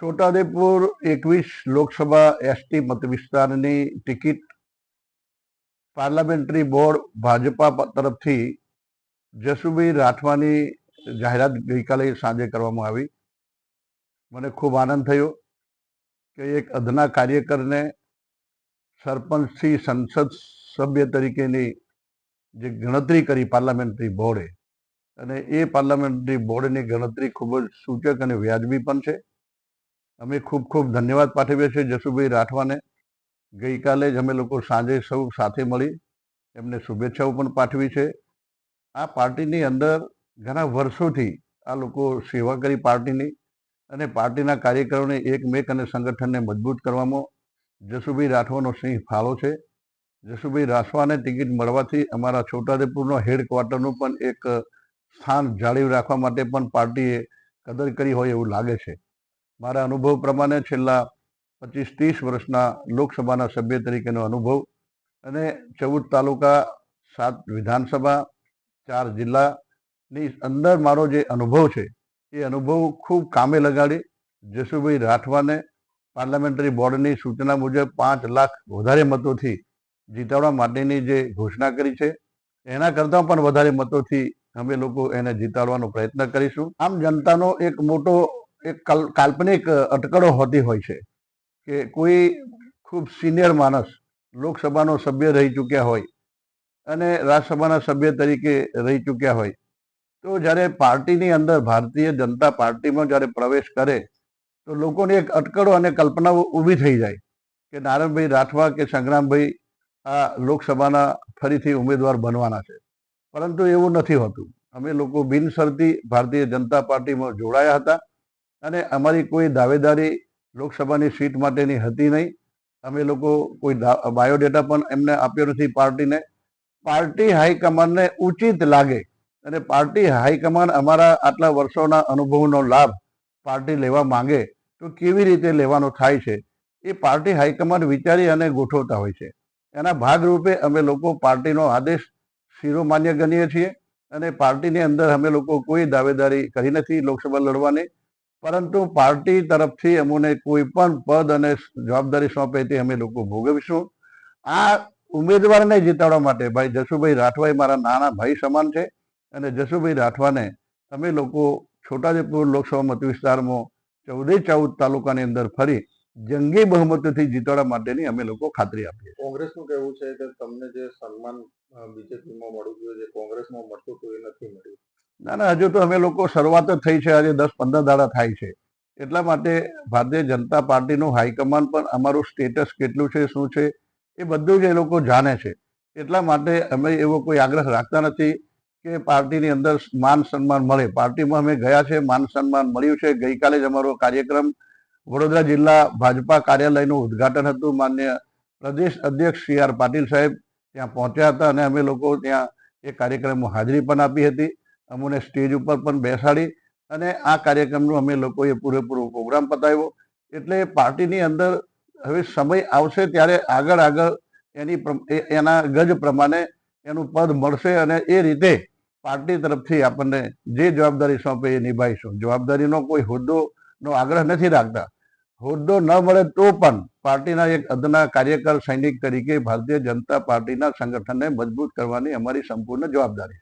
છોટાઉદેપુર એકવીસ લોકસભા એસટી મતવિસ્તારની ticket parliamentary board Bhajpa તરફથી જસુભાઈ રાઠવાની જાહેરાત ગઈકાલે સાંજે કરવામાં આવી. મને ખૂબ આનંદ થયો કે એક અધના કાર્યકરને સરપંચથી સંસદ સભ્ય તરીકેની જે ગણતરી કરી પાર્લામેન્ટરી બોર્ડે. અને એ પાર્લામેન્ટરી બોર્ડની ગણતરી ખૂબ જ સૂચક અને વ્યાજબી પણ છે. અમે ખૂબ ખૂબ ધન્યવાદ પાઠવીએ છીએ જસુભાઈ રાઠવાને. ગઈકાલે જ અમે લોકો સાંજે સૌ સાથે મળી એમને શુભેચ્છાઓ પણ પાઠવી છે. આ પાર્ટીની અંદર ઘણા વર્ષોથી આ લોકો સેવા કરી પાર્ટીની અને પાર્ટીના કાર્યકરોને એકમેક અને સંગઠનને મજબૂત કરવામાં જસુભાઈ રાઠવાનો સિંહ ફાળો છે. જસુભાઈ રાઠવાને ટિકિટ મળવાથી અમારા છોટાઉદેપુરનો હેડક્વાર્ટરનું પણ એક સ્થાન જાળવી રાખવા માટે પણ પાર્ટીએ કદર કરી હોય એવું લાગે છે. મારા અનુભવ પ્રમાણે છેલ્લા પચીસ ત્રીસ વર્ષના લોકસભાના સભ્ય તરીકેનો અનુભવ અને ચૌદ તાલુકા, સાત વિધાનસભા, ચાર જિલ્લાની અંદર મારો જે અનુભવ છે, એ અનુભવ ખૂબ કામે લગાડી. જસુભાઈ રાઠવાને પાર્લામેન્ટરી બોર્ડની સૂચના મુજબ પાંચ લાખ વધારે મતોથી જીતાડવા માટેની જે ઘોષણા કરી છે, એના કરતાં પણ વધારે મતોથી અમે લોકો એને જીતાડવાનો પ્રયત્ન કરીશું. આમ જનતાનો એક મોટો એક કલ, કાલ્પનિક અટકળો હોતી હોય છે કે કોઈ ખૂબ સિનિયર માણસ લોકસભાનો સભ્ય રહી ચૂક્યા હોય અને રાજ્યસભાના સભ્ય તરીકે રહી ચૂક્યા હોય, તો જ્યારે પાર્ટીની અંદર ભારતીય જનતા પાર્ટીમાં જ્યારે પ્રવેશ કરે, તો લોકોને એક અટકળો અને કલ્પનાઓ ઊભી થઈ જાય કે નારાયણભાઈ રાઠવા કે સંગ્રામભાઈ આ લોકસભાના ફરીથી ઉમેદવાર બનવાના છે. પરંતુ એવું નથી હોતું. અમે લોકો બિનસરતી ભારતીય જનતા પાર્ટીમાં જોડાયા હતા. અને અમારી કોઈ દાવેદારી લોકસભાની સીટ માટેની હતી નહીં. અમે લોકો કોઈ બાયોડેટા પણ એમને આપ્યો નથી પાર્ટીને. પાર્ટી હાઈકમાન્ડને ઉચિત લાગે અને પાર્ટી હાઈકમાન્ડ અમારા આટલા વર્ષોના અનુભવનો લાભ પાર્ટી લેવા માંગે તો કેવી રીતે લેવાનો થાય છે? એ પાર્ટી હાઈકમાન્ડ વિચારી અને ગોઠવતા હોય છે. એના ભાગરૂપે અમે લોકો પાર્ટીનો આદેશ શિરોમાન્ય ગણીએ છીએ અને પાર્ટીની અંદર અમે લોકો કોઈ દાવેદારી કરી નથી લોકસભા લડવાની. પરંતુ પાર્ટી તરફથી અમને કોઈ પણ પદ અને જવાબદારી સોંપે તે અમે લોકો ભોગવીશું. આ ઉમેદવારને જીતાડવા માટે ભાઈ જસુભાઈ રાઠવા મારા નાના ભાઈ સમાન છે અને જસુભાઈ રાઠવાને અમે લોકો છોટાઉદેપુર લોકસભા મત વિસ્તારમાં ચૌદે ચૌદ તાલુકાની અંદર ફરી જંગી બહુમતીથી જીતાડવા માટેની અમે લોકો ખાતરી આપીએ કોંગ્રેસનું કહેવું છે કે તમને જે સન્માન બીજેપીમાં મળવું જોઈએ કોંગ્રેસમાં મળતું હતું એ નથી મળ્યું. ના ના, હજુ તો અમે લોકો શરૂઆત જ થઈ છે, આજે દસ પંદર દાડા થાય છે. એટલા માટે ભારતીય જનતા પાર્ટીનું હાઈકમાન્ડ પણ અમારું સ્ટેટસ કેટલું છે, શું છે, એ બધું જ એ લોકો જાણે છે. એટલા માટે અમે એવો કોઈ આગ્રહ રાખતા નથી કે પાર્ટીની અંદર માન સન્માન મળે. પાર્ટીમાં અમે ગયા છે, માન સન્માન મળ્યું છે. ગઈકાલે જ અમારો કાર્યક્રમ વડોદરા જિલ્લા ભાજપા કાર્યાલયનું ઉદ્ઘાટન હતું. માન્ય પ્રદેશ અધ્યક્ષ સી આર પાટીલ સાહેબ ત્યાં પહોંચ્યા હતા અને અમે લોકો ત્યાં એ કાર્યક્રમમાં હાજરી પણ આપી હતી. અમને સ્ટેજ ઉપર પણ બેસાડી અને આ કાર્યક્રમનું અમે લોકોએ પૂરેપૂરો પ્રોગ્રામ પતાવ્યો. એટલે પાર્ટીની અંદર હવે સમય આવશે ત્યારે આગળ આગળ એની એના ગજ પ્રમાણે એનું પદ મળશે અને એ રીતે પાર્ટી તરફથી આપણને જે જવાબદારી સોંપે એ નિભાવીશું જવાબદારીનો કોઈ હોદ્દોનો આગ્રહ નથી રાખતા. હોદ્દો ન મળે તો પણ પાર્ટીના એક અદના કાર્યકર સૈનિક તરીકે ભારતીય જનતા પાર્ટીના સંગઠનને મજબૂત કરવાની અમારી સંપૂર્ણ જવાબદારી